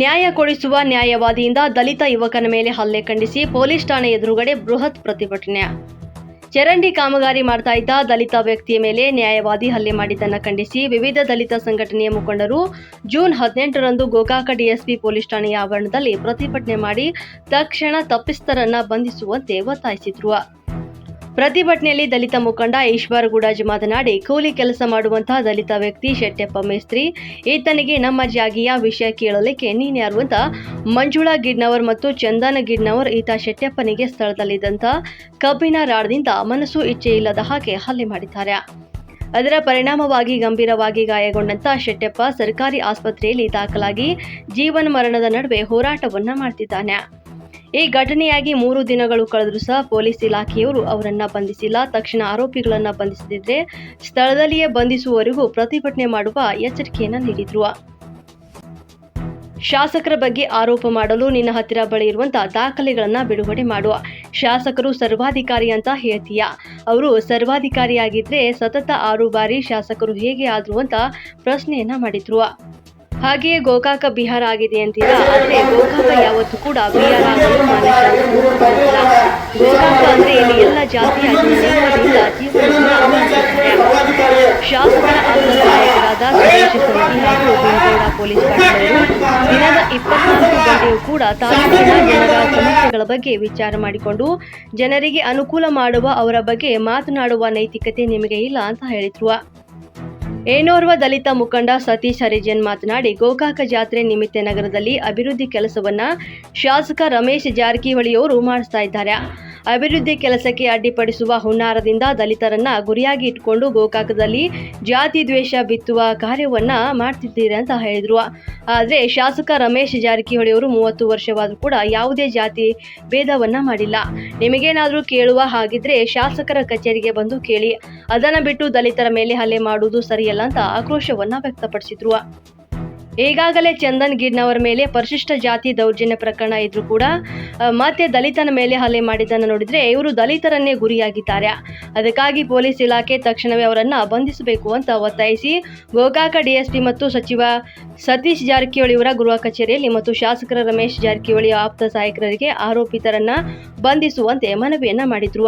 ನ್ಯಾಯ ಕೊಡಿಸುವ ನ್ಯಾಯವಾದಿಯಿಂದ ದಲಿತ ಯುವಕನ ಮೇಲೆ ಹಲ್ಲೆ ಖಂಡಿಸಿ ಪೊಲೀಸ್ ಠಾಣೆ ಎದುರುಗಡೆ ಬೃಹತ್ ಪ್ರತಿಭಟನೆ. ಚರಂಡಿ ಕಾಮಗಾರಿ ಮಾಡ್ತಾ ಇದ್ದ ದಲಿತ ವ್ಯಕ್ತಿಯ ಮೇಲೆ ನ್ಯಾಯವಾದಿ ಹಲ್ಲೆ ಮಾಡಿದ್ದನ್ನು ಖಂಡಿಸಿ ವಿವಿಧ ದಲಿತ ಸಂಘಟನೆಯ ಮುಖಂಡರು ಜೂನ್ ಹದಿನೆಂಟರಂದು ಗೋಕಾಕ ಡಿಎಸ್ಪಿ ಪೊಲೀಸ್ ಠಾಣೆಯ ಆವರಣದಲ್ಲಿ ಪ್ರತಿಭಟನೆ ಮಾಡಿ ತಕ್ಷಣ ತಪ್ಪಿಸ್ತರನ್ನ ಬಂಧಿಸುವಂತೆ ಒತ್ತಾಯಿಸಿದ್ರು. ಪ್ರತಿಭಟನೆಯಲ್ಲಿ ದಲಿತ ಮುಖಂಡ ಈಶ್ವರ್ ಗುಡಾಜ್ ಮಾತನಾಡಿ, ಕೂಲಿ ಕೆಲಸ ಮಾಡುವಂತಹ ದಲಿತ ವ್ಯಕ್ತಿ ಶೆಟ್ಟೆಪ್ಪ ಮೇಸ್ತ್ರಿ. ಈತನಿಗೆ ನಮ್ಮ ಜಾಗಿಯ ವಿಷಯ ಕೇಳಲಿಕ್ಕೆ ನೀನ್ಯಾರು ಅಂತ ಮಂಜುಳಾ ಗಿಡ್ನವರ್ ಮತ್ತು ಚಂದನ ಗಿಡ್ನವರ್ ಈತ ಶೆಟ್ಟೆಪ್ಪನಿಗೆ ಸ್ಥಳದಲ್ಲಿದ್ದಂಥ ಕಬ್ಬಿನ ರಾಡದಿಂದ ಮನಸ್ಸು ಇಚ್ಛೆ ಇಲ್ಲದ ಹಾಗೆ ಹಲ್ಲೆ ಮಾಡಿದ್ದಾರೆ. ಅದರ ಪರಿಣಾಮವಾಗಿ ಗಂಭೀರವಾಗಿ ಗಾಯಗೊಂಡಂತ ಶೆಟ್ಟೆಪ್ಪ ಸರ್ಕಾರಿ ಆಸ್ಪತ್ರೆಯಲ್ಲಿ ದಾಖಲಾಗಿ ಜೀವನ ಮರಣದ ನಡುವೆ ಹೋರಾಟವನ್ನ ಮಾಡ್ತಿದ್ದಾನೆ. ಈ ಘಟನೆಯಾಗಿ ಮೂರು ದಿನಗಳು ಕಳೆದರೂ ಸಹ ಪೊಲೀಸ್ ಇಲಾಖೆಯವರು ಅವರನ್ನ ಬಂಧಿಸಿಲ್ಲ. ತಕ್ಷಣ ಆರೋಪಿಗಳನ್ನ ಬಂಧಿಸದಿದ್ರೆ ಸ್ಥಳದಲ್ಲಿಯೇ ಬಂಧಿಸುವವರೆಗೂ ಪ್ರತಿಭಟನೆ ಮಾಡುವ ಎಚ್ಚರಿಕೆಯನ್ನ ನೀಡಿದ್ರು. ಶಾಸಕರ ಬಗ್ಗೆ ಆರೋಪ ಮಾಡಲು ನಿನ್ನ ಹತ್ತಿರ ಬಳಿ ಇರುವಂತಹ ದಾಖಲೆಗಳನ್ನ ಬಿಡುಗಡೆ ಮಾಡುವ ಶಾಸಕರು ಸರ್ವಾಧಿಕಾರಿ ಅಂತ ಹೇಳ್ತೀಯ. ಅವರು ಸರ್ವಾಧಿಕಾರಿಯಾಗಿದ್ರೆ ಸತತ ಆರು ಬಾರಿ ಶಾಸಕರು ಹೇಗೆ ಆದ್ರು ಅಂತ ಪ್ರಶ್ನೆಯನ್ನ ಮಾಡಿದ್ರು. ಹಾಗೆಯೇ ಗೋಕಾಕ ಬಿಹಾರ ಆಗಿದೆ ಅಂತೀರಾ ಆದ್ರೆ ಗೋಕಾಕ ಯಾವತ್ತೂ ಕೂಡ ಬಿಹಾರ ಆಗಲು ಮಾನ್ಯತೆ. ಗೋಕಾಕ ಅಂದ್ರೆ ಇಲ್ಲಿ ಎಲ್ಲ ಜೀವನವನ್ನ ಅವಲಂಬಿಸಿದ್ದಾರೆ. ಶಾಸಕರ ಆಪ್ತ ಸಹಾಯಕರಾದ ಸುರೇಶ್ ಸಮಿತಿ ಹಾಗೂ ಬೆಂಗಳೂರ ಪೊಲೀಸ್ ದಿನದ ಇಪ್ಪತ್ನಾಲ್ಕು ಗಂಟೆಯೂ ಕೂಡ ತಾಲೂಕಿನ ಜನರ ಸಮಸ್ಯೆಗಳ ಬಗ್ಗೆ ವಿಚಾರ ಮಾಡಿಕೊಂಡು ಜನರಿಗೆ ಅನುಕೂಲ ಮಾಡುವ ಅವರ ಬಗ್ಗೆ ಮಾತನಾಡುವ ನೈತಿಕತೆ ನಿಮಗೆ ಇಲ್ಲ ಅಂತ ಹೇಳಿದ್ರು ಏನೋರ್ವ ದಲಿತ ಮುಖಂಡ ಸತೀಶ್ ಹರಿಜನ್ ಮಾತನಾಡಿ, ಗೋಕಾಕ ಜಾತ್ರೆ ನಿಮಿತ್ತ ನಗರದಲ್ಲಿ ಅಭಿವೃದ್ಧಿ ಕೆಲಸವನ್ನ ಶಾಸಕ ರಮೇಶ್ ಜಾರಕಿಹೊಳಿಯವರು ಮಾಡಿಸ್ತಾ ಇದ್ದಾರೆ. ಅಭಿವೃದ್ಧಿ ಕೆಲಸಕ್ಕೆ ಅಡ್ಡಿಪಡಿಸುವ ಹುನ್ನಾರದಿಂದ ದಲಿತರನ್ನ ಗುರಿಯಾಗಿ ಇಟ್ಕೊಂಡು ಗೋಕಾಕದಲ್ಲಿ ಜಾತಿ ದ್ವೇಷ ಬಿತ್ತುವ ಕಾರ್ಯವನ್ನ ಮಾಡ್ತಿದ್ದೀರಿ ಅಂತ ಹೇಳಿದ್ರು. ಆದ್ರೆ ಶಾಸಕ ರಮೇಶ್ ಜಾರಕಿಹೊಳಿ ಅವರು ಮೂವತ್ತು ವರ್ಷವಾದರೂ ಕೂಡ ಯಾವುದೇ ಜಾತಿ ಭೇದವನ್ನ ಮಾಡಿಲ್ಲ. ನಿಮಗೇನಾದರೂ ಕೇಳುವ ಹಾಗಿದ್ರೆ ಶಾಸಕರ ಕಚೇರಿಗೆ ಬಂದು ಕೇಳಿ. ಅದನ್ನ ಬಿಟ್ಟು ದಲಿತರ ಮೇಲೆ ಹಲ್ಲೆ ಮಾಡುವುದು ಸರಿಯಲ್ಲ ಅಂತ ಆಕ್ರೋಶವನ್ನ ವ್ಯಕ್ತಪಡಿಸಿದ್ರು. ಈಗಾಗಲೇ ಚಂದನ್ ಗಿಡ್ನವರ ಮೇಲೆ ಪರಿಶಿಷ್ಟ ಜಾತಿ ದೌರ್ಜನ್ಯ ಪ್ರಕರಣ ಇದ್ರೂ ಕೂಡ ಮತ್ತೆ ದಲಿತನ ಮೇಲೆ ಹಲ್ಲೆ ಮಾಡಿದ್ದನ್ನು ನೋಡಿದ್ರೆ ಇವರು ದಲಿತರನ್ನೇ ಗುರಿಯಾಗಿದ್ದಾರೆ. ಅದಕ್ಕಾಗಿ ಪೊಲೀಸ್ ಇಲಾಖೆ ತಕ್ಷಣವೇ ಅವರನ್ನ ಬಂಧಿಸಬೇಕು ಅಂತ ಒತ್ತಾಯಿಸಿ, ಗೋಕಾಕ ಡಿಎಸ್ಪಿ ಮತ್ತು ಸಚಿವ ಸತೀಶ್ ಜಾರಕಿಹೊಳಿ ಅವರ ಗೃಹ ಕಚೇರಿಯಲ್ಲಿ ಮತ್ತು ಶಾಸಕರ ರಮೇಶ್ ಜಾರಕಿಹೊಳಿ ಆಪ್ತ ಸಹಾಯಕರಿಗೆ ಆರೋಪಿತರನ್ನ ಬಂಧಿಸುವಂತೆ ಮನವಿಯನ್ನ ಮಾಡಿದ್ರು.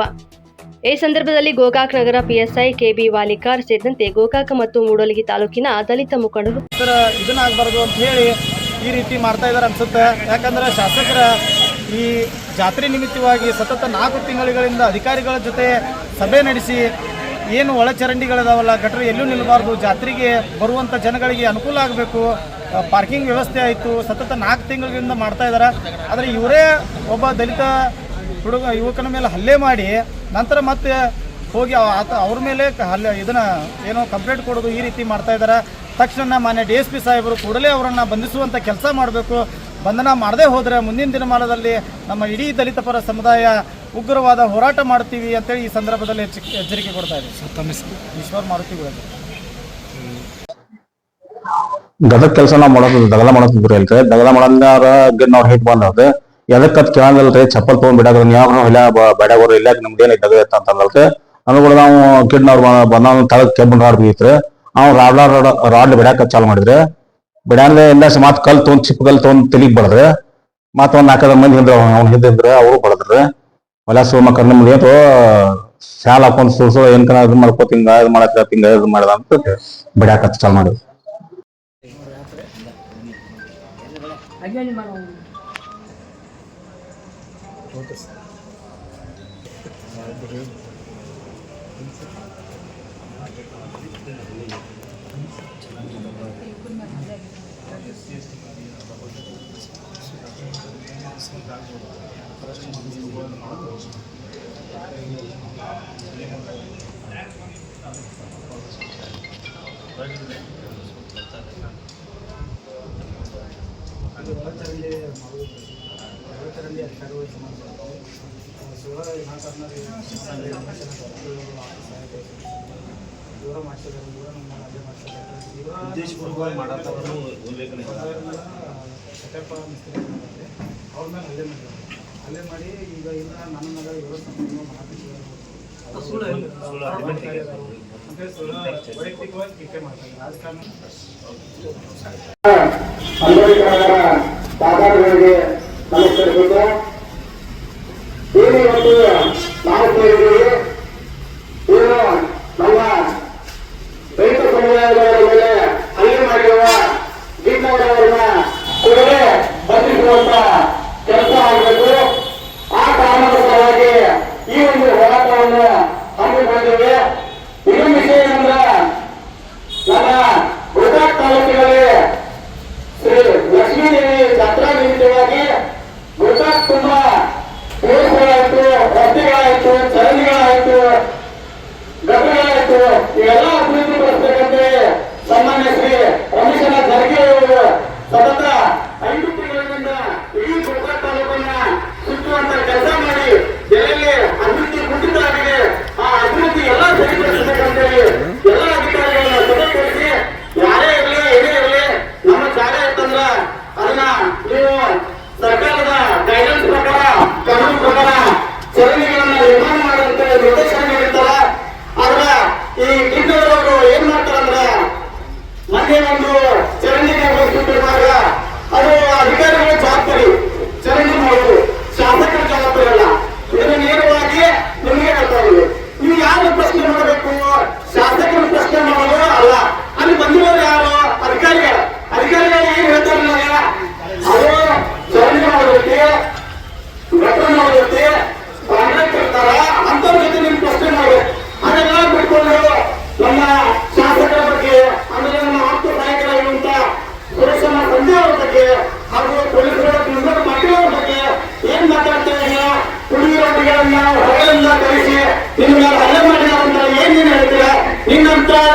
ಈ ಸಂದರ್ಭದಲ್ಲಿ ಗೋಕಾಕ್ ನಗರ P S I K B Walikar ಸೇರಿದಂತೆ ಗೋಕಾಕ ಮತ್ತು ಮೂಡಲಗಿ ತಾಲೂಕಿನ ದಲಿತ ಮುಖಂಡರು ಇದನ್ನಾಗಬಾರದು ಅಂತ ಹೇಳಿ ಈ ರೀತಿ ಮಾಡ್ತಾ ಇದ್ದಾರೆ ಅನ್ಸುತ್ತೆ. ಯಾಕಂದ್ರೆ ಶಾಸಕರ ಈ ಜಾತ್ರೆ ನಿಮಿತ್ತವಾಗಿ ಸತತ ನಾಲ್ಕು ತಿಂಗಳುಗಳಿಂದ ಅಧಿಕಾರಿಗಳ ಜೊತೆ ಸಭೆ ನಡೆಸಿ ಏನು ಒಳಚರಂಡಿಗಳಿದಾವಲ್ಲ, ಗಟರ ಎಲ್ಲೂ ನಿಲ್ಲಬಾರ್ದು, ಜಾತ್ರೆಗೆ ಬರುವಂಥ ಜನಗಳಿಗೆ ಅನುಕೂಲ ಆಗಬೇಕು ಪಾರ್ಕಿಂಗ್ ವ್ಯವಸ್ಥೆ ಆಯಿತು, ಸತತ ನಾಲ್ಕು ತಿಂಗಳಿಂದ ಮಾಡ್ತಾ ಇದ್ದಾರೆ. ಆದರೆ ಇವರೇ ಒಬ್ಬ ದಲಿತ ಹುಡುಗ, ಯುವಕನ ಮೇಲೆ ಹಲ್ಲೆ ಮಾಡಿ ನಂತರ ಮತ್ತೆ ಹೋಗಿ ಅವ- ಆತ ಅವ್ರ ಮೇಲೆ ಹಲ್ಲೆ ಇದನ್ನ ಏನೋ ಕಂಪ್ಲೇಂಟ್ ಕೊಡೋದು ಈ ರೀತಿ ಮಾಡ್ತಾ ಇದ್ದಾರೆ. ತಕ್ಷಣ ಮಾನ್ಯ ಡಿ ಎಸ್ ಪಿ ಸಾಹೇಬರು ಕೂಡಲೇ ಅವರನ್ನು ಬಂಧಿಸುವಂಥ ಕೆಲಸ ಮಾಡಬೇಕು. ಬಂಧನ ಮಾಡದೇ ಹೋದರೆ ಮುಂದಿನ ದಿನಮಾನದಲ್ಲಿ ನಮ್ಮ ಇಡೀ ದಲಿತ ಪರ ಸಮುದಾಯ ಉಗ್ರವಾದ ಹೋರಾಟ ಮಾಡ್ತೀವಿ ಅಂತೇಳಿ ಈ ಸಂದರ್ಭದಲ್ಲಿ ಎಚ್ಚ- ಎಚ್ಚರಿಕೆ ಕೊಡ್ತಾ ಇದ್ದೀವಿ ಈಶ್ವರ್ ಮಾರುತಿಗಳು ಗದಗ ಕೆಲಸ ನಾವು ಮಾಡೋದು ದಗಲ ಅಲ್ರಿ ದಗಲ ಮಾಡಂದಾರ ನಾವು ಹೇಗೆ ಬಂದವ್ರಿ ಎದಕ್ ಕೇಳಂಗಲ್ರಿ? ಚಪ್ಪಲ್ ತಗೊಂಡ್ ಬಿಡಾಗ ಯಾವ ಇಲ್ಲ ಬೇಡಾಗೋರು ಇಲ್ಲ ನಮ್ದು ಏನ್ ದಗದ ಅಂತ ಅಂತಂದ್ರಿ ಅನುಗುಣ ನಾವು ಕಿಡ್ನವ್ರು ಬಂದ ತಳಗ್ ಕೆಬ್ಬನ್ ರಾಡ್ ಬಿದ್ದಿತ್ರಿ ಅವ್ ರಾಡ್ ರಾಡ್ ರಾಡ್ ಬಿಡಾಕ ಚಾಲು ಮಾಡಿದ್ರಿ. ಬಿಡಾಂದ್ರೆ ಎಲ್ಲ ಮಾತ್ ಕಲ್ ತೊಗೊಂಡ್, ಚಿಪ್ ಕಲ್ ತೊಗೊಂಡ್ ತಲಿಗ್ ಬಡದ್ರಿ. ಮತ್ತ ಒಂದ್ ನಾಲ್ಕದ ಮಂದಿ ಹಿಂದ್ರ, ಅವ್ನ ಹಿಂದಿದ್ರೆ ಅವರು ಬಡದ್ರಿ. ಹೊಲ ಸು ಮಕ್ಕ ನಮ್ದು ಏನು ಶಾಲ ಹಾಕೊಂಡ್ ಸುಳ್ಸು ಏನ್ ಕನ ಇದು ಮಾಡ್ಕೋತ ಹಿಂಗ, ಇದು ಮಾಡಕ ಹಿಂಗ, ಇದು ಮಾಡದ ಅಂತ ಬಿಡಾಕ ಚಾಲು ಮಾಡಿದ್ರಿ. ఓకే సార్ ಅದು ಚಂದ ಅರವತ್ತರಲ್ಲಿ ಹತ್ತಾರು ಸಮಾಜವಾಗಿದೆ ಸುಮಾರು ನಾಲ್ಕಾರು ದೂರ ಮಾಡ್ತಿದ್ದಾರೆ ದೂರ ನಮ್ಮ ಅದೇ ಮಾಡ್ತಿದ್ದಾರೆ ಉದ್ದೇಶಪೂರ್ವಕವಾಗಿ ಮಾಡತ್ತಾರ ಮಿಸ್ತ್ರಿ ಅವ್ರ ಮೇಲೆ ಹಲ್ಲೆ ಮಾಡಿದ್ದಾರೆ. ಹಲ್ಲೆ ಮಾಡಿ ಈಗ ಇಲ್ಲ ನನ್ನ ಮಗ ಇವರು ಸಂಬಂಧ ಮಾಡ್ತಿದ್ದಾರೆ ರಾಜಕಾರಣ கொடுத்திருக்கோம் பூமி வந்து நாமக்கல் இருக்குது பூரம் நம்ம ரைத்த சமுதாயத்தோட மேல ஐயமாக்கிறவா தீபாவளி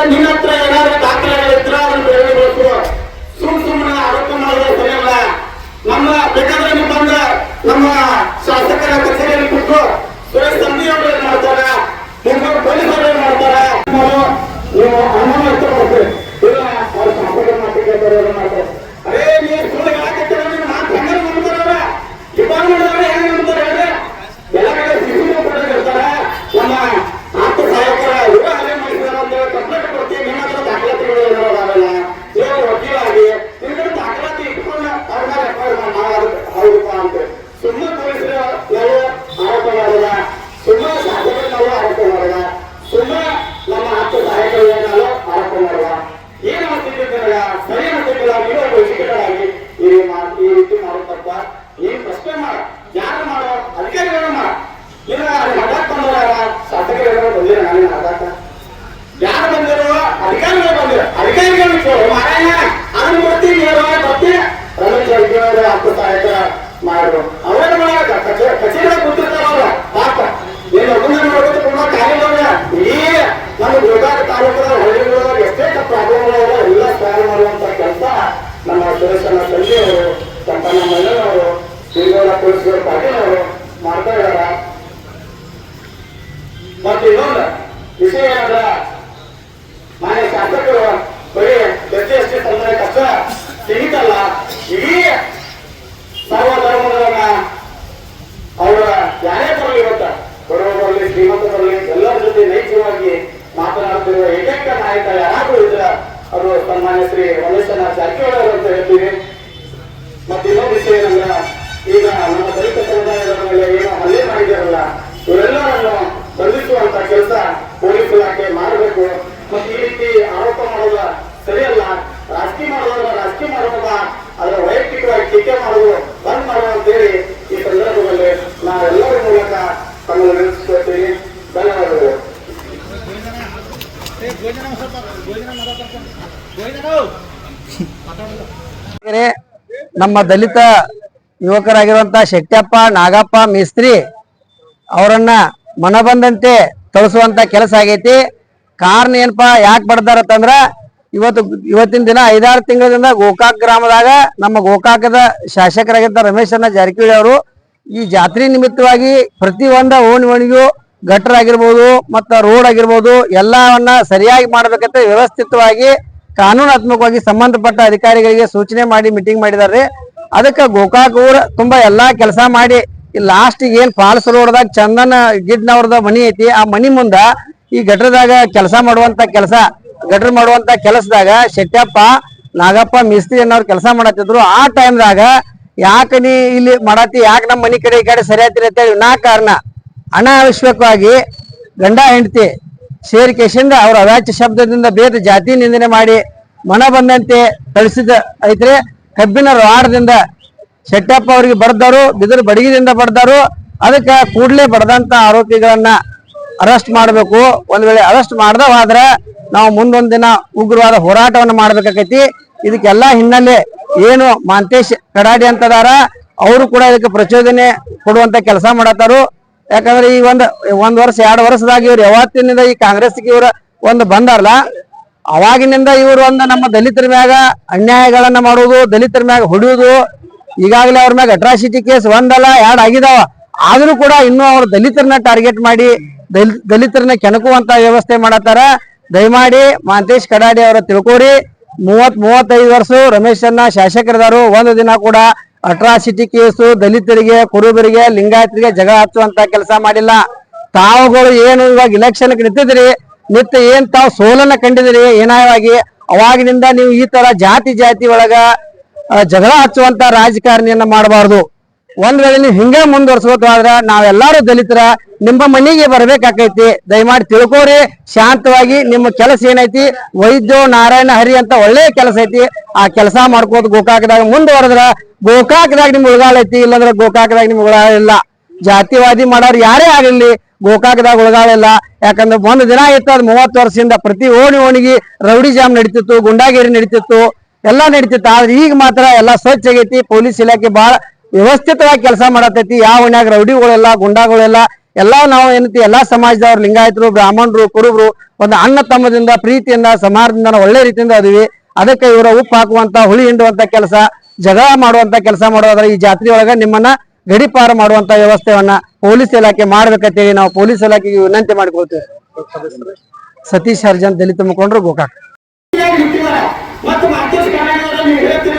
ঋণাত্মক ಮಾನ್ಯ ಶಾಸಕರು ಬರೀ ದರ್ಜೆ ಅಷ್ಟೇ ತಂದಕ್ಕಷ್ಟ ಸಿಗಿತಲ್ಲ ಇಡೀ ಸರ್ವಧರ್ಮಗಳನ್ನ ಅವರ ಯಾರೇ ಬರಲಿ ಗೊತ್ತ ಬರುವ ಬರಲಿ ಎಲ್ಲರ ಜೊತೆ ನೈತಿಕವಾಗಿ ಮಾತನಾಡುತ್ತಿರುವ ಏಕೈಕ ನಾಯಕ ಯಾರಾದ್ರೂ ಇದ್ರ ಅವರು ಸನ್ಮಾನ್ಯ ಶ್ರೀ ರಮೇಶನ ಜಾರಕಿಹೊಳಿ ಅಂತ ಹೇಳ್ತೀವಿ. ಮತ್ತೆ ವಿಷಯ ಏನಂದ್ರ, ಈಗ ನಮ್ಮ ದಲಿತ ಸಮುದಾಯದ ಮೇಲೆ ಏನು ಹಲ್ಲೆ ಮಾಡಿದಾರಲ್ಲ ಇವರೆಲ್ಲರನ್ನು ಬಂಧಿಸುವಂತ ಕೆಲಸ ರಾಜಕೀಯ ಮಾಡಬೇಕು. ಮತ್ತು ಈ ರೀತಿ ಆರೋಪ ಮಾಡೋದ ಸರಿಯಲ್ಲ. ರಾಜಕೀಯ ಮಾಡೋದ್ರ ರಾಜಕೀಯ ಮಾಡೋದ ಅದರ ವೈಯಕ್ತಿಕವಾಗಿ ಟೀಕೆ ಮಾಡೋದು ಬಂದ್ ಮಾಡುವ ಅಂತೇಳಿ ಈ ಸಂದರ್ಭದಲ್ಲಿ ನಾವೆಲ್ಲರ ಮೂಲಕ ತಮ್ಮನ್ನು ನೆನೆಸ್ಕೊಳ್ತೀನಿ ಧನ್ಯವಾದಗಳು. ನಮ್ಮ ದಲಿತ ಯುವಕರಾಗಿರುವಂತಹ ಶೆಟ್ಟಪ್ಪ ನಾಗಪ್ಪ, ಮೇಸ್ತ್ರಿ ಅವರನ್ನ ಮನಬಂದಂತೆ ತಳಸುವಂತ ಕೆಲಸ ಆಗೈತಿ. ಕಾರಣ ಏನಪ್ಪಾ, ಯಾಕೆ ಬಡ್ದಾರತ್ತಂದ್ರ, ಇವತ್ತು, ಇವತ್ತಿನ ದಿನ ಐದಾರು ತಿಂಗಳಿಂದ ಗೋಕಾಕ್ ಗ್ರಾಮದಾಗ ನಮ್ಮ ಗೋಕಾಕದ ಶಾಸಕರಾಗಿದ್ದ ರಮೇಶ್ ಅಣ್ಣ ಜಾರಕಿಹೊಳಿ ಅವರು ಈ ಜಾತ್ರೆ ನಿಮಿತ್ತವಾಗಿ ಪ್ರತಿ ಒಂದ ಓಣಿ ಓಣಿಗೂ ಗಟ್ಟರ್ ಆಗಿರ್ಬೋದು ಮತ್ತ ರೋಡ್ ಆಗಿರ್ಬೋದು ಎಲ್ಲವನ್ನ ಸರಿಯಾಗಿ ಮಾಡ್ಬೇಕಂತ ವ್ಯವಸ್ಥಿತವಾಗಿ ಕಾನೂನಾತ್ಮಕವಾಗಿ ಸಂಬಂಧಪಟ್ಟ ಅಧಿಕಾರಿಗಳಿಗೆ ಸೂಚನೆ ಮಾಡಿ ಮೀಟಿಂಗ್ ಮಾಡಿದಾರೆ ಅದಕ್ಕೆ ಗೋಕಾಕ್ ಊರ ತುಂಬಾ ಎಲ್ಲಾ ಕೆಲಸ ಮಾಡಿ ಈ ಲಾಸ್ಟಿಗೆ ಏನ್ ಫಾಲ್ಸ್ ರೋಡ್ದಾಗ ಚಂದನ ಗಿಡ್ನವ್ರದ ಮನಿ ಐತಿ, ಆ ಮನಿ ಮುಂದ ಈ ಗಟ್ರದಾಗ ಕೆಲಸ ಮಾಡುವಂತ ಕೆಲಸ, ಗಟ್ರ ಮಾಡುವಂತ ಕೆಲಸದಾಗ ಶೆಟ್ಟಪ್ಪ ನಾಗಪ್ಪ, ಮಿಸ್ತ್ರಿ ಅನ್ನೋರು ಕೆಲಸ ಮಾಡತ್ತಿದ್ರು. ಆ ಟೈಮ್ದಾಗ ಯಾಕೆ ನೀ ಇಲ್ಲಿ ಮಾಡತ್ತಿ, ಯಾಕೆ ನಮ್ಮ ಮನಿ ಕಡೆ ಈ ಕಡೆ ಅಂತ ಹೇಳಿ ನಾ ಕಾರಣ. ಅನಾವಶ್ಯಕವಾಗಿ ಗಂಡ, ಹೆಂಡತಿ ಸೇರಿಕೆಶಿಂದ ಅವ್ರ ಅವ್ಯಾಚ್ಯ ಶಬ್ದದಿಂದ ಬೇರೆ ಜಾತಿ ನಿಂದನೆ ಮಾಡಿ ಮನ ಬಂದಂತೆ ಕಳಿಸಿದ ಐತ್ರಿ. ಕಬ್ಬಿನ ರಾಡದಿಂದ ಶೆಟ್ಟಪ್ಪ ಅವರಿಗೆ ಬರ್ದವರು ಬಿದಿರು ಬಡಗಿನಿಂದ ಬರ್ದರು, ಅದಕ್ಕೆ ಕೂಡಲೇ ಬಡದಂತ ಆರೋಪಿಗಳನ್ನ ಅರೆಸ್ಟ್ ಮಾಡಬೇಕು. ಒಂದ್ ವೇಳೆ ಅರೆಸ್ಟ್ ಮಾಡ್ದವಾದ್ರೆ ನಾವು ಮುಂದೊಂದ್ ದಿನ ಉಗ್ರವಾದ ಹೋರಾಟವನ್ನು ಮಾಡ್ಬೇಕಾಕೈತಿ. ಇದಕ್ಕೆಲ್ಲಾ ಹಿನ್ನೆಲೆ ಏನು ಮಾಂತೇಶ್ ಕಡಾಡಿ ಅಂತದಾರ, ಅವರು ಕೂಡ ಇದಕ್ಕೆ ಪ್ರಚೋದನೆ ಕೊಡುವಂತ ಕೆಲಸ ಮಾಡತ್ತಾರು. ಯಾಕಂದ್ರೆ ಈ ಒಂದ್ ಒಂದ್ ವರ್ಷ, ಎರಡು ವರ್ಷದಾಗ ಇವ್ರು ಯಾವತ್ತಿನಿಂದ ಈ ಕಾಂಗ್ರೆಸ್ಗೆ ಇವ್ರ ಒಂದು ಬಂದಾರಲ್ಲ, ಅವಾಗಿನಿಂದ ಇವರು ಒಂದು ನಮ್ಮ ದಲಿತರ ಮ್ಯಾಗ ಅನ್ಯಾಯಗಳನ್ನ ಮಾಡುವುದು, ದಲಿತರ ಮ್ಯಾಗ ಹೊಡೆಯುವುದು ಈಗಾಗಲೇ ಅವ್ರ ಮ್ಯಾಗ ಅಟ್ರಾಸಿಟಿ ಕೇಸ್ ಒಂದಲ್ಲ, ಎರಡ್ ಆಗಿದಾವ. ಆದ್ರೂ ಕೂಡ ಇನ್ನೂ ಅವ್ರು ದಲಿತರನ್ನ ಟಾರ್ಗೆಟ್ ಮಾಡಿ, ದಲ್- ದಲಿತರನ್ನ ಕೆಣಕುವಂತ ವ್ಯವಸ್ಥೆ ಮಾಡತ್ತಾರ. ದಯಮಾಡಿ ಮಾಂತೇಶ್ ಕಡಾಡಿ ಅವರ ತಿಳ್ಕೋರಿ ಮೂವತ್ ಮೂವತ್ತೈದು ವರ್ಷ ರಮೇಶ್ ಅನ್ನ ಶಾಸಕರದಾರು. ಒಂದು ದಿನ ಕೂಡ ಅಟ್ರಾಸಿಟಿ ಕೇಸು ದಲಿತರಿಗೆ, ಕುರುಬರಿಗೆ, ಲಿಂಗಾಯತರಿಗೆ ಜಗಳ ಹಚ್ಚುವಂತ ಕೆಲಸ ಮಾಡಿಲ್ಲ. ತಾವುಗಳು ಏನು ಇವಾಗ ಇಲೆಕ್ಷನ್ ನಿಂತಿದ್ರಿ ನಿತ್ಯ ಏನ್ ತಾವು ಸೋಲನ್ನ ಕಂಡಿದ್ರಿ ಏನಾಯವಾಗಿ? ಅವಾಗಿನಿಂದ ನೀವು ಈ ತರ ಜಾತಿ ಜಾತಿ ಒಳಗ ಜಗಳ ಹಚ್ಚುವಂತ ರಾಜಕಾರಣಿಯನ್ನ ಮಾಡಬಾರ್ದು. ಒಂದ್ ವೇಳೆ ನೀವು ಹಿಂಗೆ ಆದ್ರೆ ನಾವೆಲ್ಲಾರು ದಲಿತರ, ನಿಮ್ಮ ಮನೆಗೆ ಬರ್ಬೇಕಾಕೈತಿ. ದಯಮಾಡಿ ತಿಳ್ಕೋರಿ, ಶಾಂತವಾಗಿ ನಿಮ್ಮ ಕೆಲಸ ಏನೈತಿ? ವೈದ್ಯ ನಾರಾಯಣ ಹರಿ ಅಂತ ಒಳ್ಳೆ ಕೆಲಸ ಐತಿ. ಆ ಕೆಲಸ ಮಾಡ್ಕೋತ ಗೋಕಾಕದಾಗ ಮುಂದುವರೆದ್ರ ಗೋಕಾಕದಾಗ ನಿಮ್ ಉಳಗಾಲ ಐತಿ, ಇಲ್ಲಂದ್ರ ಗೋಕಾಕದಾಗ ನಿಮ್ ಉಳಗಾಲ ಇಲ್ಲ. ಜಾತಿವಾದಿ ಮಾಡೋರು ಯಾರೇ ಆಗಿರ್ಲಿ ಗೋಕಾಕದಾಗ ಉಳಗಾಳಿಲ್ಲ ಯಾಕಂದ್ರೆ ಒಂದು ದಿನ ಇತ್ತು ಅದ್ ಮೂವತ್ತು ವರ್ಷದಿಂದ ಪ್ರತಿ ಓಣಿ ಓಣಿಗೆ ರೌಡಿ ಜಾಮ್ ನಡೀತಿತ್ತು, ಗುಂಡಾಗಿರಿ ನಡೀತಿತ್ತು. ಎಲ್ಲಾ ನಡೀತಿತ್ತು. ಆದ್ರೆ ಈಗ ಮಾತ್ರ ಎಲ್ಲಾ ಸ್ವಚ್ಛ ಆಗೈತಿ, ಪೊಲೀಸ್ ಇಲಾಖೆ ಬಹಳ ವ್ಯವಸ್ಥಿತವಾಗಿ ಕೆಲಸ ಮಾಡತೈತಿ. ಯಾವ ಓಣ್ಯಾಗ ರೌಡಿಗಳೆಲ್ಲ, ಗುಂಡಾಗಳೆಲ್ಲ, ಎಲ್ಲಾ ನಾವು ಏನೈತಿ, ಎಲ್ಲಾ ಸಮಾಜದವ್ರು, ಲಿಂಗಾಯತರು, ಬ್ರಾಹ್ಮಣರು, ಕುರುಬರು, ಒಂದು ಅಣ್ಣ ತಮ್ಮದಿಂದ, ಪ್ರೀತಿಯಿಂದ ಸಮಾಜದಿಂದ ಒಳ್ಳೆ ರೀತಿಯಿಂದ ಅದೀವಿ. ಅದಕ್ಕೆ ಇವರ ಉಪ್ಪು ಹಾಕುವಂತ, ಹುಳಿ ಹಿಂಡುವಂತ ಕೆಲಸ, ಜಗಳ ಮಾಡುವಂತ ಕೆಲಸ ಮಾಡೋದ್ರ ಈ ಜಾತ್ರೆ ನಿಮ್ಮನ್ನ ಗಡಿಪಾರು ಮಾಡುವಂತ ವ್ಯವಸ್ಥೆಯನ್ನ ಪೊಲೀಸ್ ಇಲಾಖೆ ಮಾಡ್ಬೇಕಂತೇಳಿ ನಾವು ಪೊಲೀಸ್ ಇಲಾಖೆಗೆ ವಿನಂತಿ ಮಾಡಿಕೊಳ್ತೇವೆ. ಸತೀಶ್ ಅರ್ಜನ್ ದಲಿತ ಮುಖಂಡರು, ಗೋಕಾಕ್. ಮತ್ತು